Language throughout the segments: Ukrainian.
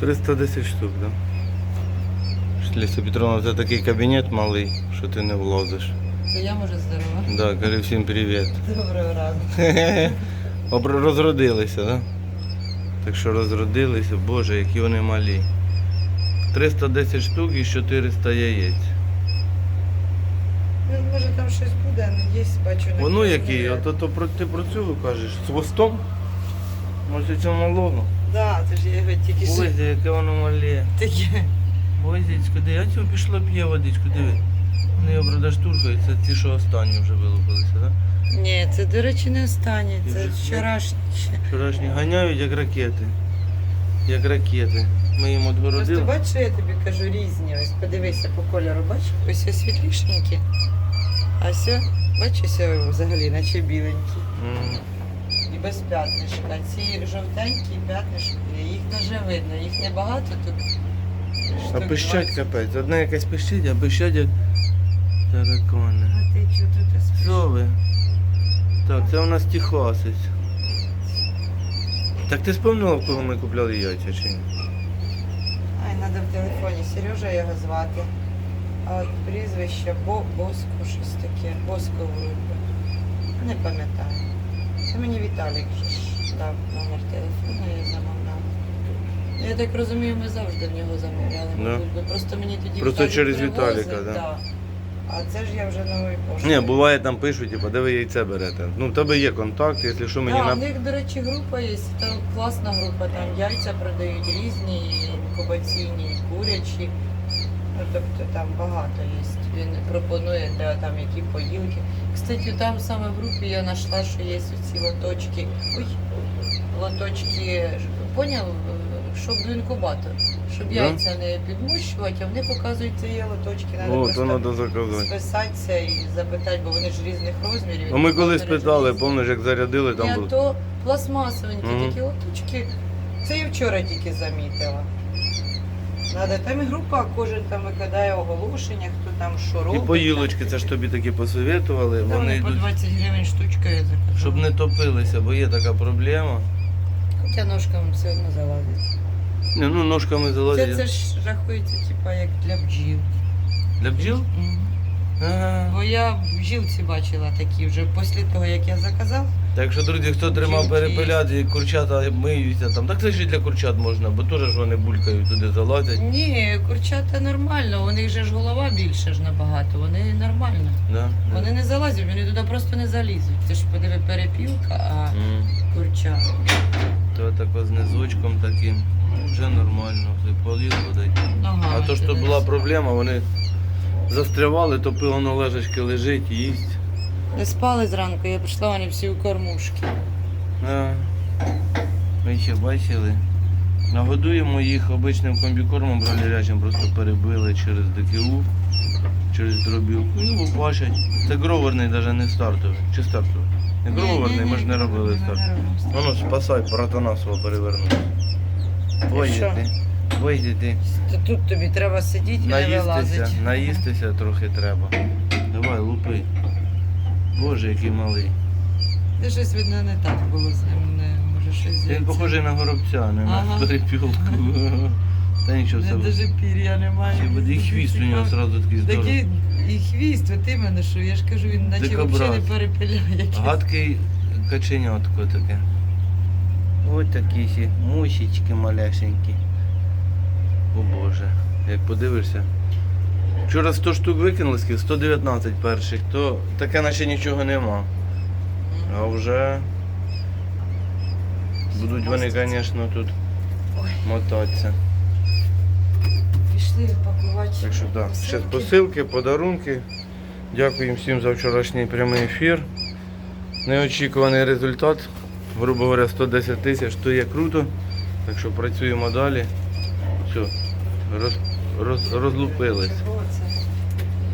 310 штук, так? Да? Ліся Петровна, це такий кабінет малий, що ти не влазиш. Це я може здорова. Да, кажи всім привіт. Доброго ранку. Розродилися, так? Да? Так що розродилися, боже, які вони малі. 310 штук і 400 яєць. Ну, може там щось буде, але є, бачу. не Воно який, а то, то ти про цього кажеш, з хвостом? Може цього малого? Да, це ж я його тільки що Ой, яке воно мале. таке. Ой, дідько, де я цього пішло п'є водичку, диви. Вони його правда штурхають, це ті, що останні вже вилупилися, так? Да? Ні, це, до речі, не останнє, Ти це вже- вчорашнє. Вчорашні ганяють, як ракети. Як ракети. Ми їм Просто отгородили. бачиш, я тобі кажу різні. Ось подивися по кольору, бачиш? Ось ось світлішенькі. А все, бачиш, ось взагалі, наче біленькі. М. Без п'ятнишка. Ці жовтенькі п'ятнишки, їх дуже видно, їх небагато тут. А штук пищать 20. капець. Одна якась пищить, а пищать як таракани. А ти чого тут ось? Що ви? Так, це у нас Техасець. Так ти спомнила, коли ми купляли яйця чи ні? Ай, треба в телефоні. Сережа його звати. А от прізвище Бо Боско, щось таке. Боско вроде. Не пам'ятаю. Це мені Віталік дав номер телефону, я замовляла. Я так розумію, ми завжди в нього замовляли. Да. мабуть, бо Просто мені тоді Просто Віталік через привозив, Віталіка, да. А це ж я вже новий поштою. Ні, буває там пишуть, типу, де ви яйце берете. Ну, в тебе є контакт, якщо що мені Да, на. в них, до речі, група є, там класна група, там яйця продають різні, і інкубаційні, і курячі. Ну, тобто там багато є. Він пропонує де там які поїлки. Кстати, там саме в групі я знайшла, що є ці лоточки. Ой, лоточки, поняв, щоб в інкубатор. Щоб Да? яйця не підмущувати, а вони показують ці є лоточки. Треба О, просто то треба заказати. списатися і запитати, бо вони ж різних розмірів. А ми колись питали, пам'ятаєш, як зарядили, там Ні, було. то пластмасовенькі Мгм. такі лоточки. Це я вчора тільки замітила. Надо, там і група, кожен там викидає оголошення, хто там що І робить. поїлочки, це ж тобі такі посоветували, Там вони по йдуть, 20 гривень штучка я заказала. щоб не топилися, бо є така проблема. Хоча ножками все одно залазить. Ні, ну ножками Це, залазять. це ж рахується, типа, як для бджіл. Для бджіл? Мгм. Бо я в бджілці бачила такі вже після того, як я заказав. Так що, друзі, хто тримав Бджілки. перепелят і курчата миються там, так це ж і для курчат можна, бо теж ж вони булькають туди залазять. Ні, курчата нормально, у них же ж голова більше ж набагато, вони нормально. Да? Вони не залазять, вони туди просто не залізуть. Це ж подиви перепілка, а М. курча. То тако з низочком таким. Вже нормально, все поліз водить. Ага, А то що була проблема, вони застрявали, то пиво на лежачки лежить, їсть. Не спали зранку, я прийшла, вони всі у кормушки. А, ви ще бачили? Нагодуємо їх обичним комбікормом бройлерячим, просто перебили через ДКУ, через дробілку. Ну, бачать. Це гроверний, навіть не стартовий. Чи стартовий? Не гроверний, ми ж не робили старт. Воно спасай, братана свого перевернути. Ой, ти. Ой, ти. Тут тобі треба сидіти і не Наїстися, вилазити. наїстися трохи треба. Давай, лупи. Боже, який малий. Це щось видно не так було з ним, не може щось Він похожий на горобця, не Ага. на перепілку. Та нічого Не це. даже пір'я немає. Буде і хвіст у нього одразу такий здоровий. Такий і хвіст, от іменно, що я ж кажу, він наче Дикобраз. взагалі не перепиляє. якийсь. Гадкий каченятко таке. Ось такі сі мусічки малясенькі. О Боже, як подивишся. Вчора 100 штук викинули, скільки? 119 перших, то таке наче нічого нема. А вже будуть вони, звісно, тут мотатися. Пішли пакувати. Так що так, зараз посилки, подарунки. Дякую всім за вчорашній прямий ефір. Неочікуваний результат. Грубо говоря, 110 тисяч, то є круто. Так що працюємо далі. Все, роз, роз, розлупились.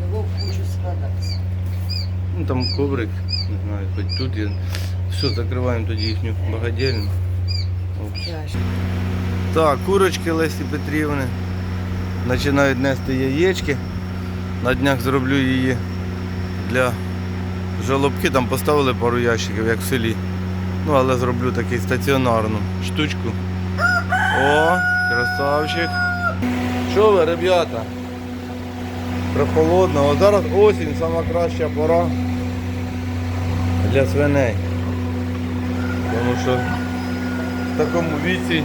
Його в кучу. Ну там коврик, не знаю, хоч тут є. Все, закриваємо тоді їхню багадільню. Так, курочки Лесі Петрівни починають нести яєчки. На днях зроблю її для жолобки. Там поставили пару ящиків, як в селі. Ну, але зроблю таку стаціонарну штучку. О! Красавчик. Що ви, ребята? Прохолодно. От зараз осінь, сама краща пора для свиней. Тому що в такому віці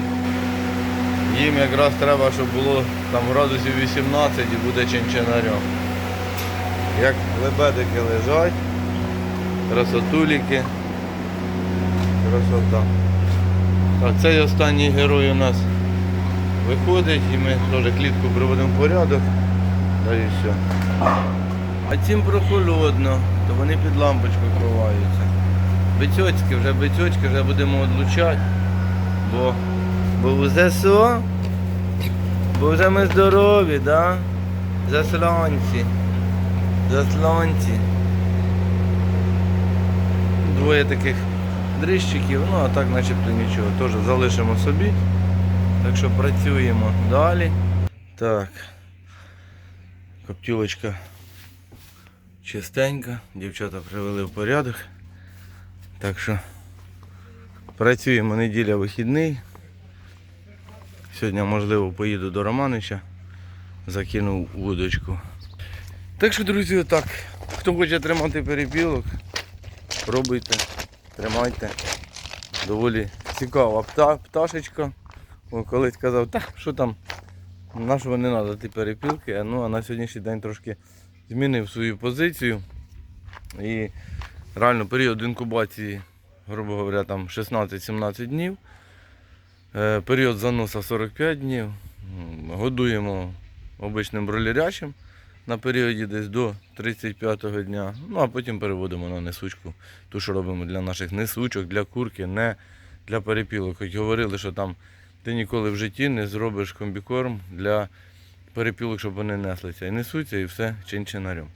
їм якраз треба, щоб було там градусів 18 і буде чинчинарем. Як лебедики лежать, красотуліки. Красота. Так, цей останній герой у нас виходить і ми теж клітку приводимо в порядок. Та і все. А цим прохолодно, то вони під лампочку ховаються. Бицьоцьки, вже бицьоцьки вже будемо відлучати, бо, бо в ЗСО, бо вже ми здорові, да? Засланці. Засланці. Двоє таких дрищиків, ну а так начебто нічого. Теж залишимо собі. Так що працюємо далі. Так. Коптілочка чистенька, дівчата привели в порядок. Так що працюємо неділя вихідний. Сьогодні, можливо, поїду до Романича, закинув вудочку. Так що, друзі, отак. Хто хоче тримати перепілок, пробуйте, тримайте. Доволі цікава пта, пташечка. Колись казав, та що там, нашого не треба ті перепілки. Ну, а на сьогоднішній день трошки змінив свою позицію. І реально період інкубації, грубо говоря, там 16-17 днів. Е, Період заноса 45 днів. Годуємо обичним бролерячим на періоді десь до 35-го дня. Ну а потім переводимо на несучку. Ту, що робимо для наших несучок, для курки, не для перепілок. Хоч говорили, що там ти ніколи в житті не зробиш комбікорм для перепілок, щоб вони неслися. І несуться, і все чин-чинарем.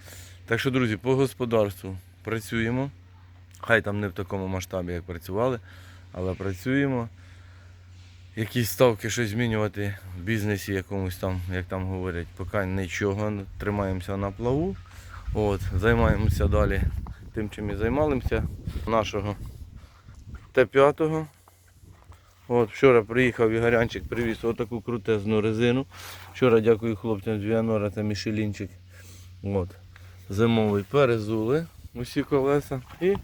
Так що, друзі, по господарству працюємо. Хай там не в такому масштабі, як працювали, але працюємо. Якісь ставки щось змінювати в бізнесі якомусь там, як там говорять, поки нічого, тримаємося на плаву. От, займаємося далі тим, чим і займалися. Нашого Т5. От, вчора приїхав Ігорянчик, привіз отаку крутезну резину. Вчора дякую хлопцям з Віанора, це Мішелінчик. От. Зимовий перезули усі колеса. І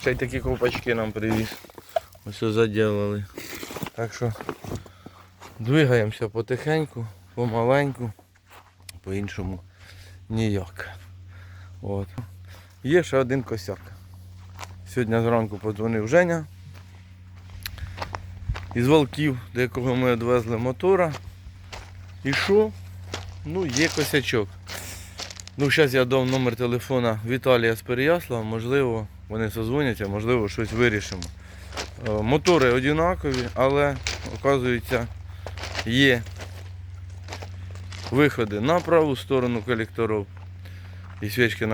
ще й такі ковпачки нам привіз. Ось заділили. Так що двигаємося потихеньку, помаленьку, по-іншому ніяк. От. Є ще один косяк. Сьогодні зранку подзвонив Женя із Волків, до якого ми відвезли мотора. І що? Ну, є косячок. Ну, зараз я дав номер телефона Віталія з Переяслава, можливо, вони созвоняться, можливо, щось вирішимо. Е, Мотори однакові, але, оказується, є виходи на праву сторону колекторів і свічки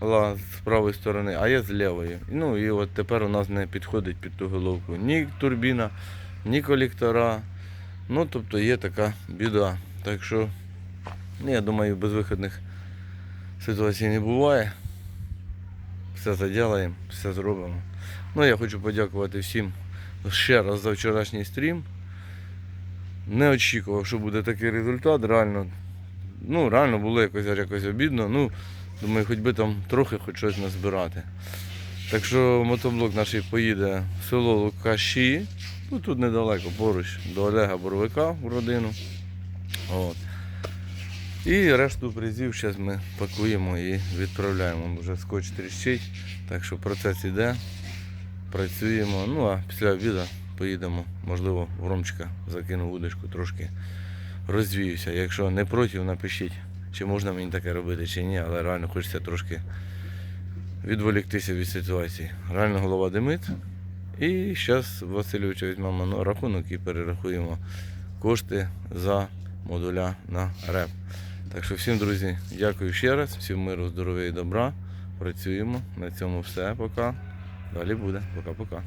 накарала з правої сторони, а є з лівої. Ну і от тепер у нас не підходить під ту головку ні турбіна, ні колектора. Ну, тобто є така біда. Так що, ну, я думаю, безвиходних ситуацій не буває. Все заділаємо, все зробимо. Ну, я хочу подякувати всім ще раз за вчорашній стрім. Не очікував, що буде такий результат. Реально, ну, реально було якось, якось обідно. Ну, думаю, хоч би там трохи хоч щось назбирати. Так що мотоблок наш поїде в село Лукаші. Ну, тут недалеко, поруч, до Олега Боровика в родину. От. І решту призів зараз ми пакуємо і відправляємо. Вже скотч тріщить, так що процес іде, працюємо. Ну а після обіду поїдемо, можливо, в Ромчика закину вудочку, трошки розвіюся. Якщо не проти, напишіть, чи можна мені таке робити, чи ні, але реально хочеться трошки відволіктися від ситуації. Реально голова димить. І зараз Васильовича візьмемо на рахунок і перерахуємо кошти за модуля на реп. Так що всім, друзі, дякую ще раз, всім миру, здоров'я і добра. Працюємо. На цьому все. Пока. Далі буде. Пока-пока.